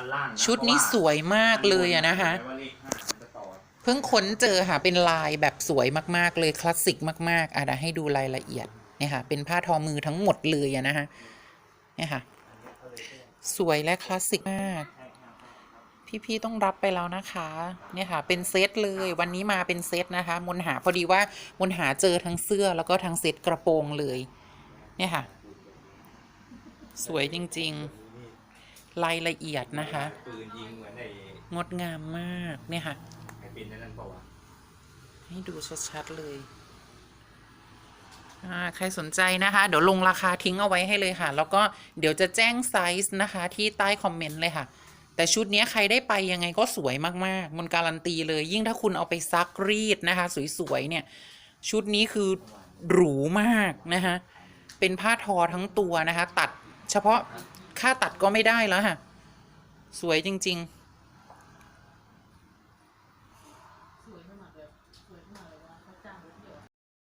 อันล่างะชุดนี้สวยมากเลยอะนะคะเพราว่าเลขห้ามันจะต่อเพิ่งค้นเจอค่ะ เป็นลายแบบสวยมากๆเลยคลาสสิกมากๆอะเดี๋ยวให้ดูรายละเอียดเนี่ยค่ะ เป็นผ้าทอมือทั้งหมดเลยอะนะคะเนี่ยค่ะ สวยและคลาสสิกมาก พี่ๆต้องรับไปแล้วนะคะ เนี่ยค่ะ เป็นเซตเลย วันนี้มาเป็นเซตนะคะ มนหาพอดีว่ามนหาเจอทั้งเสื้อแล้วก็ทั้งเซตกระโปรงเลย เนี่ยค่ะ สวยจริง ๆ รายละเอียดนะคะ ปืนยิงเหมือนในงดงามมากเนี่ยค่ะ ไอ้ปินนั่นเปล่าวะให้ดูชัดๆเลยอ่าใครสนใจนะคะ เดี๋ยวลงราคาทิ้งเอาไว้ให้เลยค่ะ แล้วก็เดี๋ยวจะแจ้งไซส์นะคะที่ใต้คอมเมนต์เลยค่ะ แต่ชุดเนี้ยใครได้ไปยังไงก็สวยมากๆ มันการันตีเลย ยิ่งถ้าคุณเอาไปซักรีดนะคะ สวยๆเนี่ย ชุดนี้คือหรูมากนะคะ เป็นผ้าทอทั้งตัวนะคะ ตัดเฉพาะ ค่าตัดก็ไม่ได้แล้วค่ะ สวยจริง ๆ